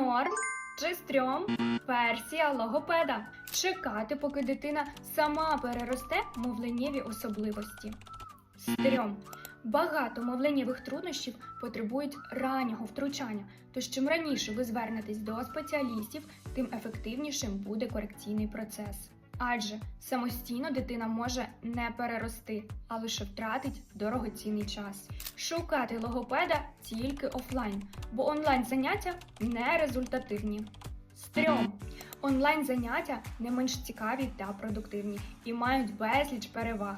Норм чи стрьом? Версія логопеда. Чекати, поки дитина сама переросте мовленнєві особливості. Стрьом. Багато мовленнєвих труднощів потребують раннього втручання. Тож чим раніше ви звернетесь до спеціалістів, тим ефективнішим буде корекційний процес. Адже самостійно дитина може не перерости, а лише втратить дорогоцінний час. Шукати логопеда тільки офлайн, бо онлайн заняття не результативні. Стрьом. Онлайн заняття не менш цікаві та продуктивні і мають безліч переваг.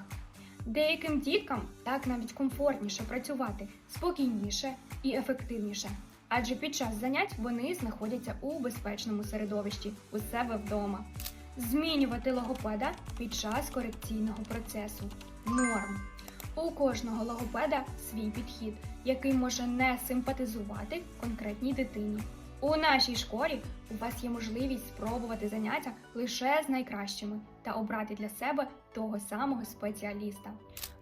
Деяким діткам так навіть комфортніше працювати, спокійніше і ефективніше. Адже під час занять вони знаходяться у безпечному середовищі у себе вдома. Змінювати логопеда під час корекційного процесу. Норм. У кожного логопеда свій підхід, який може не симпатизувати конкретній дитині. У нашій школі у вас є можливість спробувати заняття лише з найкращими та обрати для себе того самого спеціаліста.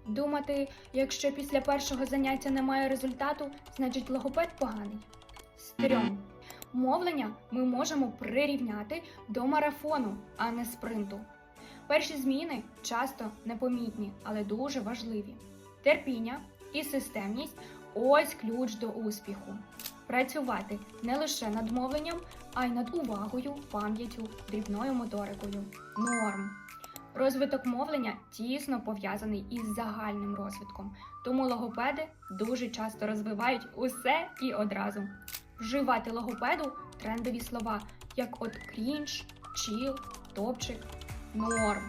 Думати, якщо після першого заняття немає результату, значить логопед поганий. Стрьом. Мовлення ми можемо прирівняти до марафону, а не спринту. Перші зміни часто непомітні, але дуже важливі. Терпіння і системність ось ключ до успіху. Працювати не лише над мовленням, а й над увагою, пам'яттю, дрібною моторикою. Норм. Розвиток мовлення тісно пов'язаний із загальним розвитком, тому логопеди дуже часто розвивають усе і одразу. Вживати логопеду трендові слова, як от крінж, чіл, топчик, норм.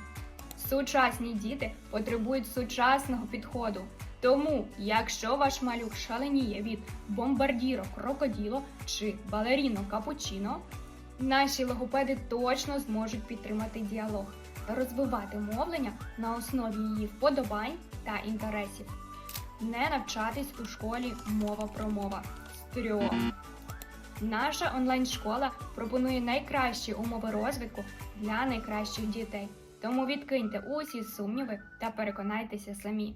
Сучасні діти потребують сучасного підходу. Тому, якщо ваш малюк шаленіє від бомбардіро крокоділо чи балеріно капучино, наші логопеди точно зможуть підтримати діалог та розвивати мовлення на основі її вподобань та інтересів. Не навчатись у школі мова про мова. Стрьом. Наша онлайн-школа пропонує найкращі умови розвитку для найкращих дітей. Тому відкиньте усі сумніви та переконайтеся самі.